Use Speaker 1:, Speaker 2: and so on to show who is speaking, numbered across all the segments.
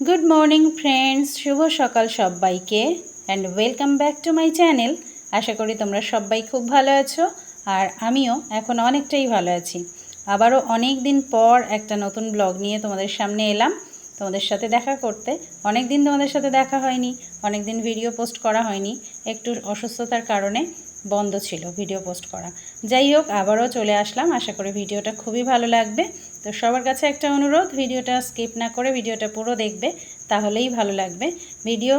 Speaker 1: Good morning friends শুভ সকাল সবাইকে and welcome back to my channel আশা করি তোমরা সবাই খুব ভালো আছো, আর আমিও এখন অনেকটাই ভালো আছি। আবারও অনেক দিন পর একটা নতুন ব্লগ নিয়ে তোমাদের সামনে এলাম। তোমাদের সাথে দেখা করতে অনেক দিন তোমাদের সাথে দেখা হয়নি অনেক দিন ভিডিও পোস্ট করা হয়নি। একটু অসুস্থতার কারণে বন্ধ ছিল ভিডিও পোস্ট করা। যাই হোক, আবারও চলে আসলাম। আশা করি ভিডিওটা খুবই ভালো লাগবে। তো সবার কাছে একটা অনুরোধ, ভিডিওটা স্কিপ না করে ভিডিওটা পুরো দেখবে, তাহলেই ভালো লাগবে। ভিডিও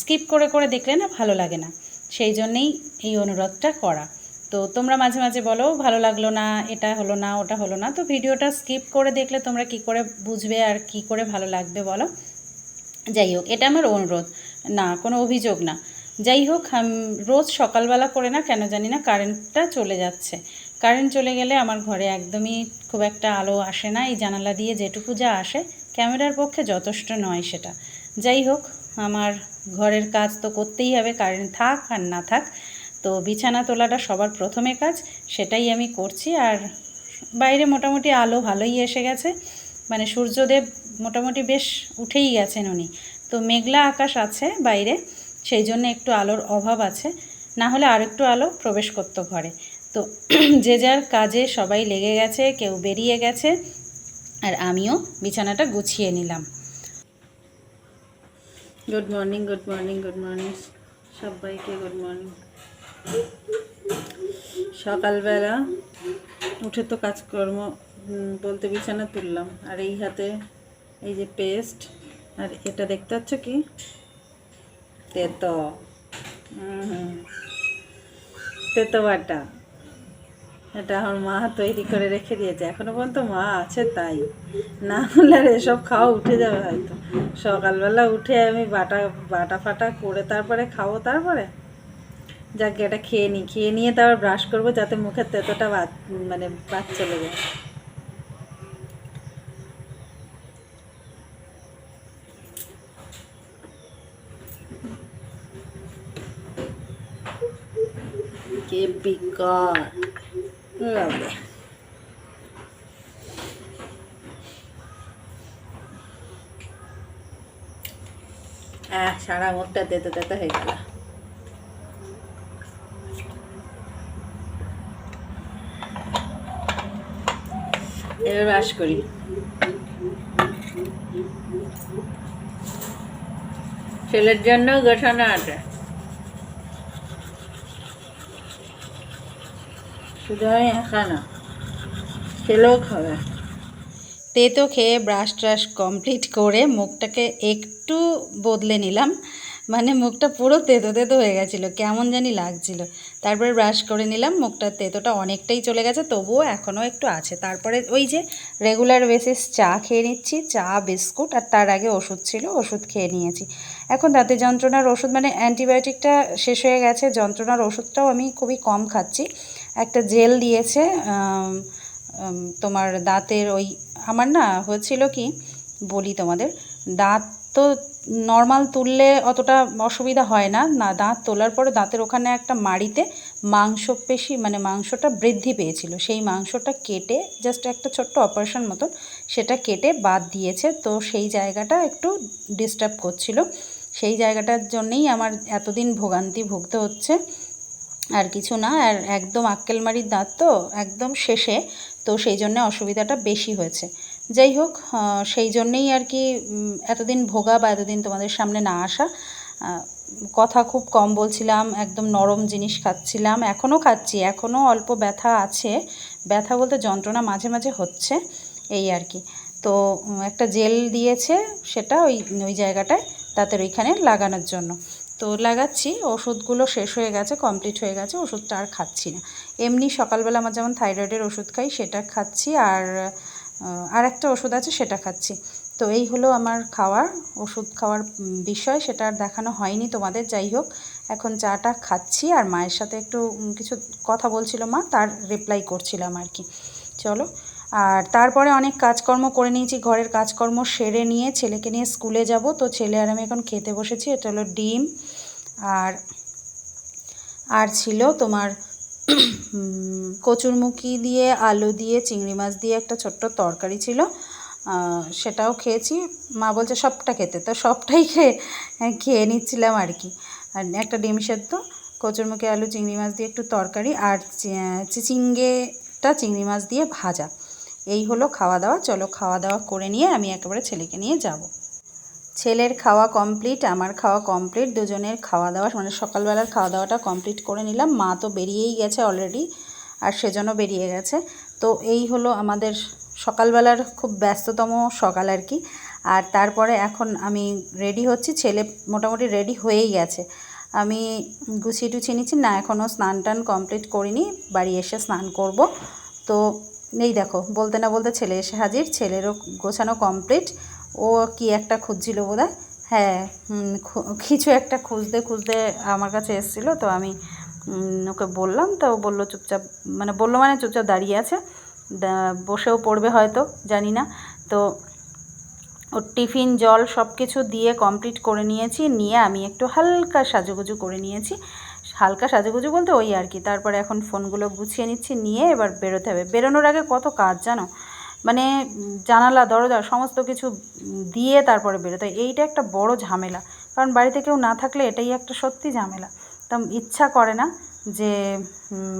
Speaker 1: স্কিপ করে করে দেখলে না ভালো লাগে না। সেই জন্যেই এই অনুরোধটা করা। তো তোমরা মাঝে মাঝে বলো, ভালো লাগল না, এটা হলো না, ওটা হলো না। তো ভিডিওটা স্কিপ করে দেখলে তোমরা কি করে বুঝবে আর কি করে ভালো লাগবে বলো? যাই হোক, এটা আমার অনুরোধ। না, কোনো অভিযোগ না। যাই হোক রোজ সকালবেলা করে না, কেন জানি না কারেন্টটা চলে যাচ্ছে। কারেন্ট চলে গেলে আমার ঘরে একদমই খুব একটা আলো আসে না। এই জানালা দিয়ে যেটুকু যা আসে, ক্যামেরার পক্ষে যথেষ্ট নয় সেটা। যাই হোক, আমার ঘরের কাজ তো করতেই হবে, কারেন্ট থাক আর না থাক। তো বিছানা তোলাটা সবার প্রথমে কাজ, সেটাই আমি করছি। আর বাইরে মোটামুটি আলো ভালোই এসে গেছে। মানে সূর্যদেব মোটামুটি বেশ উঠেই গেছেন উনি। তো মেঘলা আকাশ আছে বাইরে, সেই জন্য একটু আলোর অভাব আছে। না হলে আর একটু আলো প্রবেশ করতো ঘরে। তো যে যার কাজে সবাই লেগে গেছে, কেউ বেরিয়ে গেছে, আর আমিও বিছানাটা গুছিয়ে নিলাম। Good morning good morning good morning সবাইকে গুড মর্নিং সকালবেলা উঠে তো কাজকর্ম বলতে বিছানা তুললাম। আর এই হাতে এই যে পেস্ট, আর এটা দেখতে পাচ্ছ কি? তেতো। হুম। তেতো বাটা এটা আমার মা তৈরি করে রেখে দিয়েছে। এখনও পর্যন্ত মা আছে তাই। না হলে আর এসব খাওয়া উঠে যাবে হয়তো। সকালবেলা উঠে আমি বাটা বাটা ফাটা করে তারপরে খাব তারপরে। যাকে, এটা খেয়ে নিই খেয়ে নিয়ে তারপর ব্রাশ করব যাতে মুখের তেতোটা বাদ মানে বাদ চলে যায়। কে বিকার? লাগে আহ সারা মুখটা তেতো তেতো হয়ে গেল এবার বাস করি ছেলের জন্য গোছানো আছে শুধু আমি একা না ছেলেও খাবে। তেতো খেয়ে ব্রাশ ট্রাশ কমপ্লিট করে মুখটাকে একটু বদলে নিলাম। মানে মুখটা পুরো তেতো তেতো হয়ে গেছিল, কেমন জানি লাগছিল। তারপরে ব্রাশ করে নিলাম, মুখটা তেতোটা অনেকটাই চলে গেছে, তবুও এখনও একটু আছে। তারপরে ওই যে রেগুলার বেসিস চা খেয়ে নিচ্ছি, চা, বিস্কুট, আর তার আগে ওষুধ ছিল, ওষুধ খেয়ে নিয়েছি। এখন দাঁতে যন্ত্রণার ওষুধ মানে অ্যান্টিবায়োটিকটা শেষ হয়ে গেছে, যন্ত্রণার ওষুধটাও আমি খুবই কম খাচ্ছি। একটা জেল দিয়েছে তোমার দাঁতের ওই, আমার না হয়েছিল কি বলি তোমাদের, দাঁত তো নর্মাল তুললে অতটা অসুবিধা হয় না না দাঁত তোলার পরে দাঁতের ওখানে একটা মাড়িতে মাংসপেশি মানে মাংসটা বৃদ্ধি পেয়েছিল, সেই মাংসটা কেটে জাস্ট একটা ছোট্ট অপারেশন মতন সেটা কেটে বাদ দিয়েছে, তো সেই জায়গাটা একটু ডিস্টার্ব করছিল, সেই জায়গাটার জন্যেই আমার এতদিন ভোগান্তি ভুগতে হচ্ছে। আর কিছু না, আর একদম আক্কেলমারির দাঁত তো একদম শেষে, তো সেই জন্য অসুবিধাটা বেশি হয়েছে। যাই হোক সেই জন্যেই আর কি এতদিন ভোগা বা এতদিন তোমাদের সামনে না আসা কথা খুব কম বলছিলাম, একদম নরম জিনিস খাচ্ছিলাম, এখনও খাচ্ছি, এখনও অল্প ব্যথা আছে, ব্যথা বলতে যন্ত্রণা মাঝে মাঝে হচ্ছে, এই আর কি। তো একটা জেল দিয়েছে সেটা ওই ওই জায়গাটায় দাঁতের ওইখানে লাগানোর জন্য। তো লাগাচ্ছি, ওষুধগুলো শেষ হয়ে গেছে কমপ্লিট হয়ে গেছে, ওষুধটা আর খাচ্ছি না। এমনি সকালবেলা আমার যেমন থাইরয়েডের ওষুধ খাই, সেটা খাচ্ছি আর আর একটা ওষুধ আছে, সেটা খাচ্ছি। তো এই হলো আমার খাওয়ার, ওষুধ খাওয়ার বিষয়, সেটা আর দেখানো হয়নি তোমাদের, যাই হোক। এখন চাটা খাচ্ছি আর মায়ের সাথে একটু কিছু কথা বলছিল মা, তার রিপ্লাই করছিলাম আর কি। চলো আর তারপরে অনেক কাজকর্ম করে নিয়েছি, ঘরের কাজকর্ম সেরে নিয়ে ছেলেকে নিয়ে স্কুলে যাব। তো ছেলে আর আমি এখন খেতে বসেছি, এটা হলো ডিম। আর আর ছিল তোমার কচুরমুখি দিয়ে, আলু দিয়ে, চিংড়ি মাছ দিয়ে একটা ছোট্ট তরকারি ছিল। সেটাও খেয়েছি। মা বলছে সবটা খেতে। তো সবটাই খেয়ে খেয়ে নিচ্ছিলাম আর কি। আর একটা ডিম সেদ্ধ, কচুরমুখী, আলু, চিংড়ি মাছ দিয়ে একটু তরকারি। আর চিচিঙ্গেটা চিংড়ি মাছ দিয়ে ভাজা। এই হলো খাওয়া দাওয়া। চলো খাওয়া দাওয়া করে নিয়ে আমি একেবারে ছেলেকে নিয়ে যাব। ছেলের খাওয়া কমপ্লিট আমার খাওয়া কমপ্লিট দুজনের খাওয়া দাওয়া মানে সকালবেলার খাওয়া দাওয়াটা কমপ্লিট করে নিলাম। মা তো বেরিয়েই গেছে অলরেডি আর সেজন্য বেরিয়ে গেছে। তো এই হলো আমাদের সকালবেলার খুব ব্যস্ততম সকাল আর কি। আর তারপরে এখন আমি রেডি হচ্ছি। ছেলে মোটামুটি রেডি হয়েই গেছে। আমি গুছিয়ে টুছিয়ে নিচ্ছি। না এখনও স্নান টান কমপ্লিট করিনি। বাড়ি এসে স্নান করব। তো এই দেখো, বলতে না বলতে ছেলে এসে হাজির, ছেলেরও গোছানো কমপ্লিট ও কি একটা খুঁজছিল বোধহয়? হ্যাঁ কিছু একটা খুঁজতে খুঁজতে আমার কাছে এসেছিল, তো আমি ওকে বললাম, তো বলল চুপচাপ মানে বলল মানে চুপচাপ দাঁড়িয়ে আছে। বসেও পড়বে হয়তো, জানি না। তো ওর টিফিন, জল সব কিছু দিয়ে কমপ্লিট করে নিয়েছি, নিয়ে আমি একটু হালকা সাজুগুজু করে নিয়েছি। হালকা সাজুগুজু বলতে ওই আর কি। তারপরে এখন ফোনগুলো গুছিয়ে নিচ্ছি, নিয়ে এবার বেরোতে হবে। বেরোনোর আগে কত কাজ জানো? মানে জানালা, দরজা সমস্ত কিছু দিয়ে তারপরে বেরোতে হয়। এইটা একটা বড় ঝামেলা। কারণ বাড়িতে কেউ না থাকলে এটাই একটা সত্যি ঝামেলা। তো ইচ্ছা করে না যে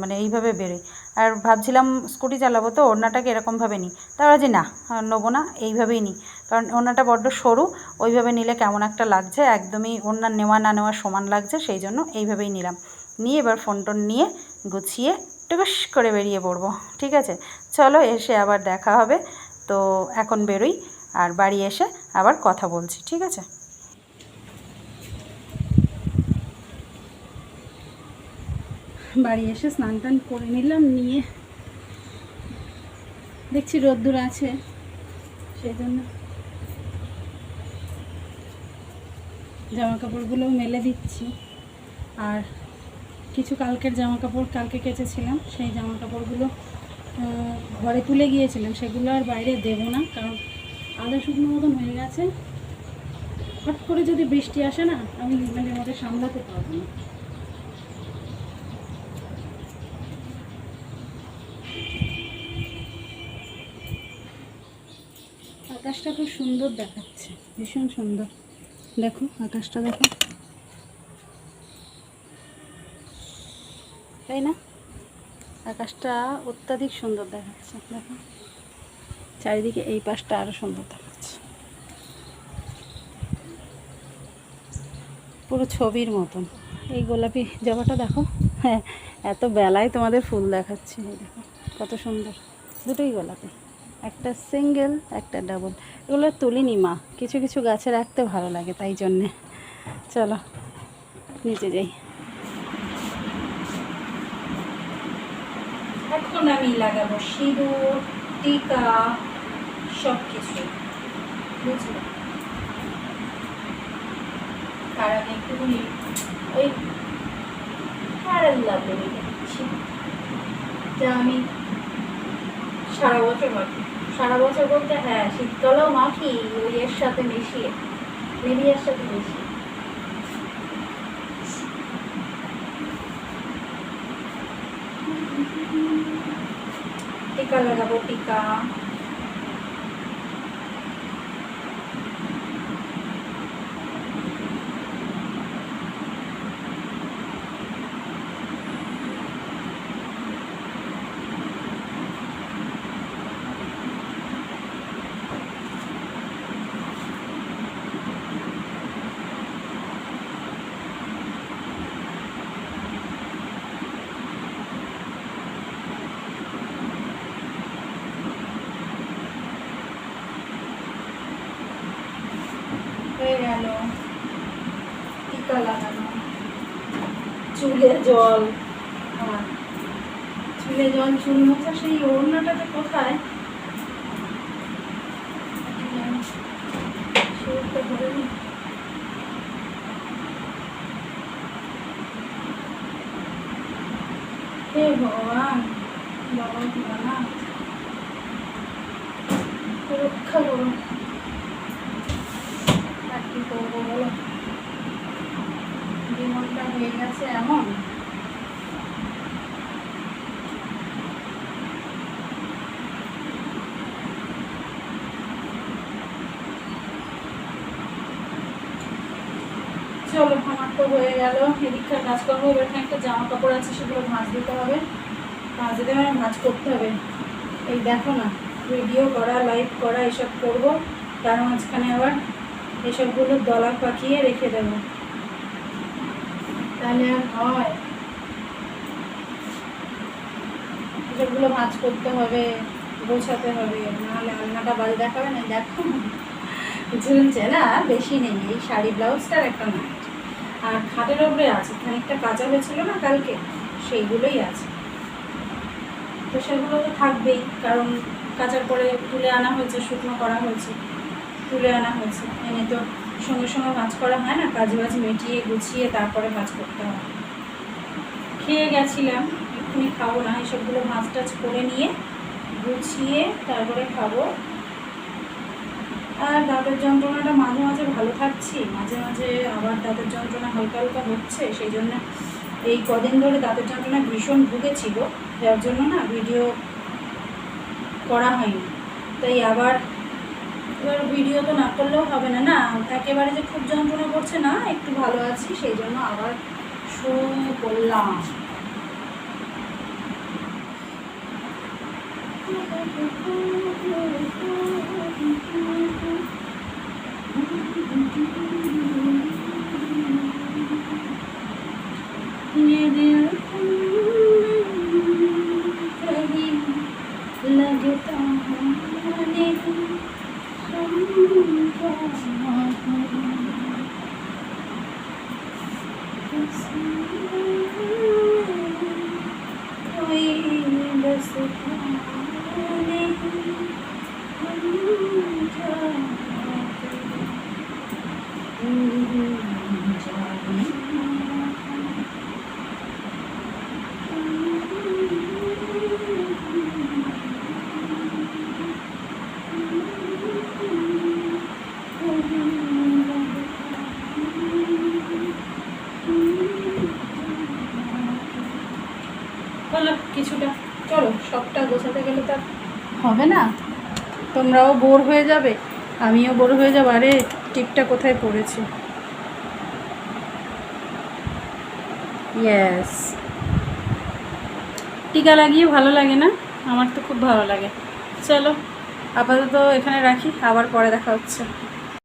Speaker 1: মানে এইভাবে বেরোই। আর ভাবছিলাম স্কুটি চালাবো তো, ওড়নাটাকে এরকমভাবে নিই। তারপর যে না, নেব না, এইভাবেই নিই। কারণ ওড়নাটা বড্ড সরু, ওইভাবে নিলে কেমন একটা লাগছে, একদমই ওড়না নেওয়া না নেওয়া সমান লাগছে, সেই জন্য এইভাবেই নিলাম। নিয়ে এবার ফোন টোন নিয়ে গুছিয়ে টুকুস করে বেরিয়ে পড়ব, ঠিক আছে? চলো, এসে আবার দেখা হবে। তো এখন বেরোই, আর বাড়ি এসে আবার কথা বলছি, ঠিক আছে? বাড়ি এসে স্নান টান করে নিলাম, নিয়ে দেখছি রোদ্দুর আছে, সেই জন্য জামা কাপড়গুলোও মেলে দিচ্ছি। আর কিছু কালকের জামা কাপড় কালকে কেচেছিলাম, সেই জামা কাপড়গুলো ঘরে তুলে গিয়েছিলাম, সেগুলো আর বাইরে দেবো না, কারণ আদা শুকনো মতন হয়ে গেছে। হট করে যদি বৃষ্টি আসে না, আমি মানে ওটা সামলাতে পারব না। আকাশটা খুব সুন্দর দেখাচ্ছে, ভীষণ সুন্দর। দেখো, আকাশটা দেখো। তাই না? আকাশটা অত্যাধিক সুন্দর দেখাচ্ছে, দেখো। চারিদিকে এই পাশটা আরও সুন্দর দেখাচ্ছে। পুরো ছবির মতন। এই গোলাপি জবাটা দেখো। হ্যাঁ এত বেলায় তোমাদের ফুল দেখাচ্ছে দেখো, কত সুন্দর। দুটোই গোলাপি। একটা সিঙ্গেল, একটা ডাবল। এগুলো তুলিনি মা। কিছু কিছু গাছে রাখতে ভালো লাগে তাই জন্যে। চলো, নিচে যাই। এখন আমি লাগাবো সিঁদুর, টিকা সব কিছু বুঝলে ওই যা আমি সারা বছর মাখি সারা বছর বলতে হ্যাঁ শীতকালেও মাখি ওই এর সাথে মিশিয়ে নেভিয়ার সাথে মিশিয়ে। টিকা লাগাবো, টিকা। হয়ে গেল টিকা লাগানো চুলে জল। আর চুলে জল, চুল মোছা, সেই ওড়নাটাতে কোথায়। হে ভগবান, বাবা বাবা রক্ষা করুন কী করব বলো? জীবনটা হয়ে গেছে এমন? চলো, আমার তো হয়ে গেল। এদিকটা কাজ করব এবার একটা জামা কাপড় আছে, সেগুলো ভাঁজ দিতে হবে। ভাঁজ দিতে মানে ভাঁজ করতে হবে। এই দেখো না ভিডিও করা লাইভ করা, এসব করব। তার মাঝখানে আবার এসবগুলো দলা পাকিয়ে রেখে দেবো। তাহলে আর হয়। এসবগুলো ভাঁজ করতে হবে, গোছাতে হবে, নাহলে আলনাটা বাজে দেখাবে না। দেখো, ঝুলছে না, বেশি নেই। এই শাড়ি, ব্লাউজটার একটা না আর খাটের ওপরে আছে, খানিকটা কাঁচা হয়েছিল না কালকে? সেইগুলোই আছে। তো সেগুলো তো থাকবেই, কারণ কাচার পরে তুলে আনা হয়েছে, শুকনো করা হয়েছে। তুলে আনা হয়েছে। এনে তো সঙ্গে সঙ্গে ভাজ করা হয় না, কাজ বাজ মিটিয়ে গুছিয়ে তারপরে ভাজ করতে হয়। খেয়ে গেছিলাম, এক্ষুনি খাব, না এসবগুলো ভাজ টাজ করে নিয়ে গুছিয়ে তারপরে খাব। আর দাঁতের যন্ত্রণাটা মাঝে মাঝে ভালো থাকছি, মাঝে মাঝে আবার দাঁতের যন্ত্রণা হালকা হালকা হচ্ছে, সেই জন্য এই কদিন ধরে দাঁতের যন্ত্রণা ভীষণ ভুগেছিল, যার জন্য না ভিডিও করা হয়নি। তাই আবার এবার ভিডিও তো না করলেও হবে না না? একেবারে যে খুব যন্ত্রণা করছে না, একটু ভালো আছি, সেই জন্য আবার শুরু করলাম। ये হলো কিছুটা। চলো, সবটা গোছাতে গেলে তো আর হবে না। তোমরাও বোর হয়ে যাবে, আমিও বোর হয়ে যাব। আরে, টিপটা কোথায় পড়েছে? ইয়েস টিকা লাগিয়ে ভালো লাগে না? আমার তো খুব ভালো লাগে। চলো, আপাতত এখানে রাখি, আবার পরে দেখা হচ্ছে।